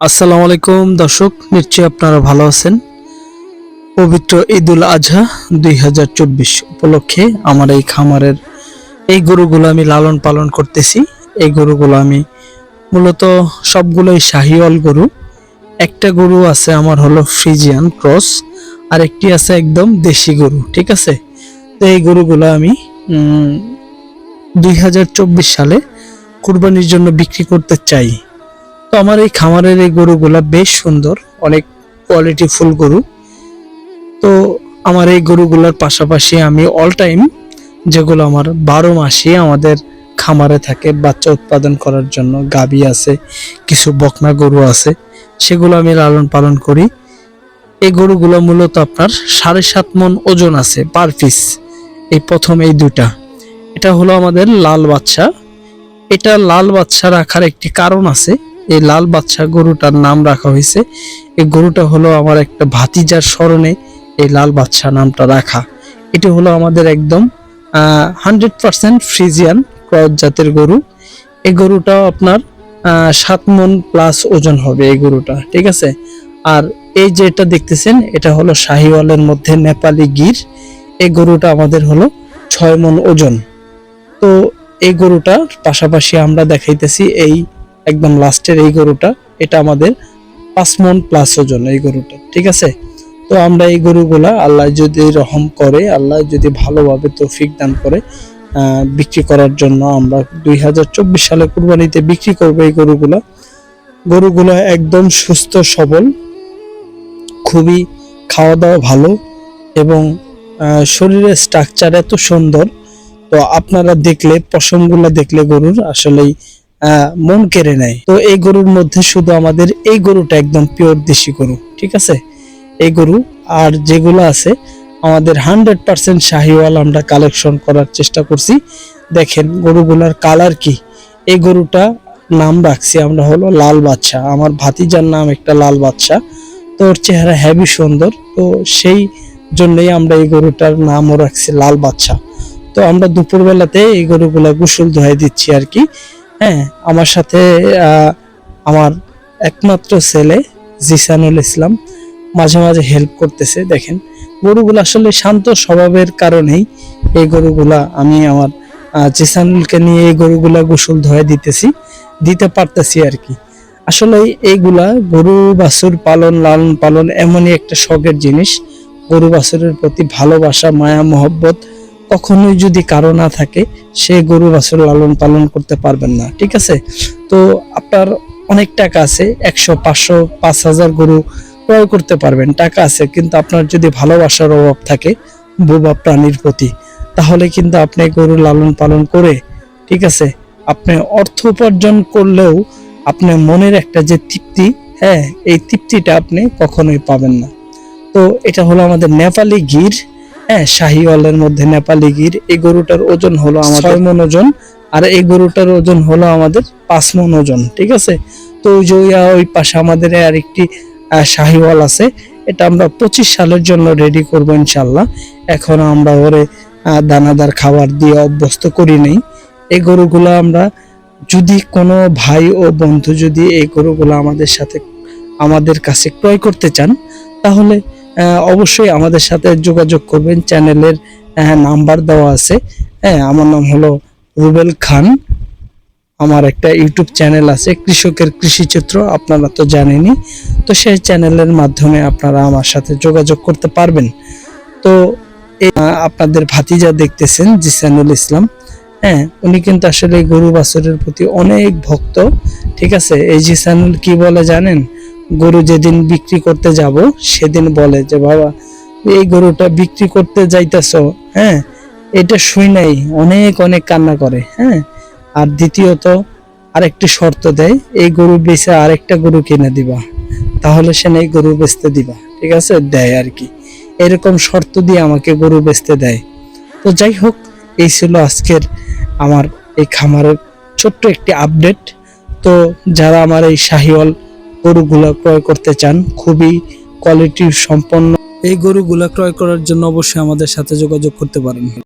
আসসালামু আলাইকুম দর্শক, নিশ্চয়ই আপনারা ভালো আছেন। পবিত্র ঈদুল আজহা দুই হাজার চব্বিশ উপলক্ষে আমার এই খামারের এই গরুগুলো আমি লালন পালন করতেছি। এই গরুগুলো আমি মূলত সবগুলোই শাহিওয়াল গরু। একটা গরু আছে আমার হলো ফ্রিজিয়ান ক্রস, আর একটি আছে একদম দেশি গরু, ঠিক আছে? তো এই গরুগুলো আমি দুই হাজার চব্বিশ সালে কুরবানির জন্য বিক্রি করতে চাই। আমার এই খামারের এই গরুগুলা বেশ সুন্দর, অনেক কোয়ালিটি ফুল গরু। তো আমার এই গরুগুলোর পাশাপাশি আমি অল টাইম যেগুলো আমার বারো মাসে আমাদের খামারে থাকে, বাচ্চা উৎপাদন করার জন্য গাবি আছে, কিছু বকনা গরু আছে, সেগুলো আমি লালন পালন করি। এই গরুগুলো মূলত আপনার সাড়ে সাত মন ওজন আছে পার পিস এই প্রথম এই দুটা এটা হলো আমাদের লাল বাচ্চা। এটা লাল বাচ্চা রাখার একটি কারণ আছে এই লাল বাচ্চা গরুটার নাম রাখা হয়েছে। এই গরুটা হলো আমার একটা ভাতিজার স্মরণে এই লাল বাচ্চা নামটা রাখা। এটি হলো আমাদের একদম হান্ড্রেড পার্সেন্ট ফ্রিজিয়ান ক্রস জাতের গরু। এই গরুটা আপনার সাত মন প্লাস ওজন হবে এই গরুটা, ঠিক আছে? আর এই যেটা দেখতেছেন, এটা হলো শাহিওয়ালের মধ্যে নেপালি গির। এই গরুটা আমাদের হলো ছয় মন ওজন। তো এই গরুটার পাশাপাশি আমরা দেখাইতেছি এই একদম লাস্টের এই গরুটা, এটা আমাদের পাঁচ মন প্লাস ওজন এই গরুটা, ঠিক আছে? তো আমরা এই গরুগুলা আল্লাহ যদি রহম করে, আল্লাহ যদি ভালোভাবে তৌফিক দান করে বিক্রি করার জন্য আমরা দুই হাজার চব্বিশ সালে কুরবানিতে বিক্রি করব এই গরুগুলা। গরুগুলা একদম সুস্থ, সবল, খুবই খাওয়া দাওয়া ভালো এবং শরীরের স্ট্রাকচার এত সুন্দর। তো আপনারা দেখলে, পশমগুলা দেখলে গরুর আসলেই মন কেড়ে নেয়। তো এই গরুর মধ্যে শুধু আমাদের এই গরুটা একদম পিওর দেশি গরু, ঠিক আছে? এই গরু আর যেগুলো আছে, আমাদের হান্ড্রেড পার্সেন্ট শাহিওয়াল আমরা কালেকশন করার চেষ্টা করছি। দেখেন গরুগুলার কালার কি? এই গরুটা নাম রাখছি আমরা হলো লাল বাচ্চা আমার ভাতিজার নাম একটা লাল বাচ্চা তো ওর চেহারা হেভি সুন্দর। তো সেই জন্যই আমরা এই গরুটার নামও রাখছি লাল বাচ্চা তো আমরা দুপুরবেলাতে এই গরুগুলা গোসল ধোয়াই দিচ্ছি আর কি। হ্যাঁ আমার সাথে আমার একমাত্র ছেলে জিসানুল ইসলাম মাঝে মাঝে হেল্প করতেছে, দেখেন। গরুগুলো আসলে শান্ত স্বভাবের কারণেই এই গরুগুলা, আমি আমার জিসানুলকে নিয়ে এই গরুগুলা গোসল ধোয়া দিতেছি, দিতে পারতেছি আর কি। আসলে এইগুলা গরু বাছুর পালন, লালন পালন এমনই একটা শখের জিনিস। গরু বাছুরের প্রতি ভালোবাসা, মায়া, মহব্বত কখনোই যদি কারও না থাকে, সে গরু বাছুর লালন পালন করতে পারবেন না, ঠিক আছে? তো আপনার অনেক টাকা আছে, একশো, পাঁচশো, পাঁচ হাজার গরু ক্রয় করতে পারবেন, টাকা আছে, কিন্তু আপনার যদি ভালোবাসার অভাব থাকে, বোবা প্রাণীর প্রতি, তাহলে কিন্তু আপনি গরু লালন পালন করে, ঠিক আছে? আপনি অর্থ উপার্জন করলেও আপনার মনের একটা যে তৃপ্তি হ্যাঁ এই তৃপ্তিটা আপনি কখনোই পাবেন না। তো এটা হলো আমাদের নেপালি গির। হ্যাঁ শাহিওয়ালের মধ্যে নেপালি গির এই গরুটার ওজন হলো আমাদের ছয় মন ওজন। আর এই গরুটার ওজন হলো আমাদের পাঁচ মন ওজন ঠিক আছে? তো ওই যে ওই, পাশে আমাদের আরেকটি শাহিওয়াল আছে এটা আমরা পঁচিশ সালের জন্য রেডি করব ইনশাল্লাহ এখন আমরা ওরে দানাদার খাবার দিয়ে অভ্যস্ত করি নেই। এই গরুগুলো আমরা যদি কোনো ভাই ও বন্ধু যদি এই গরুগুলো আমাদের সাথে আমাদের কাছে ক্রয় করতে চান তাহলে অবশ্যই আমাদের সাথে যোগাযোগ করবেন। চ্যানেলের নাম্বার দেওয়া আছে। হ্যাঁ আমার নাম হলো রুবেল খান। আমার একটা ইউটিউব চ্যানেল আছে, কৃষকের কৃষিচিত্র আপনারা তো জানেনই। তো সেই চ্যানেলের মাধ্যমে আপনারা আমার সাথে যোগাযোগ করতে পারবেন। তো আপনাদের ভাতিজা দেখতেছেন, জিসানুল ইসলাম। হ্যাঁ উনি কিন্তু আসলে গরু বাছুরের প্রতি অনেক ভক্ত, ঠিক আছে? এই জিসানুল কি বলে জানেন? গরু যেদিন বিক্রি করতে যাব, সেদিন বলে যে, বাবা, এই গরুটা বিক্রি করতে যাইতেছো হ্যাঁ? এটা শুই নাই। অনেক অনেক কান্না করে হ্যাঁ? আর দ্বিতীয়ত, আরেকটি শর্ত দেয়, এই গরু বেচে আরেকটা গরু কিনে দিবা, তাহলে সে এই গরু বেচতে দিবা। ঠিক আছে? দেয় আর কি। এরকম শর্ত দিয়ে আমাকে গরু বেচতে দেয়। তো যাই হোক, এই ছিল আজকের আমার এই খামারের ছোট্ট একটি আপডেট তো যারা আমার এই শাহিওয়াল গরুগুলো ক্রয় করতে চান, খুবই কোয়ালিটি সম্পন্ন। এই গরুগুলো ক্রয় করার জন্য অবশ্যই আমাদের সাথে যোগাযোগ করতে পারেন।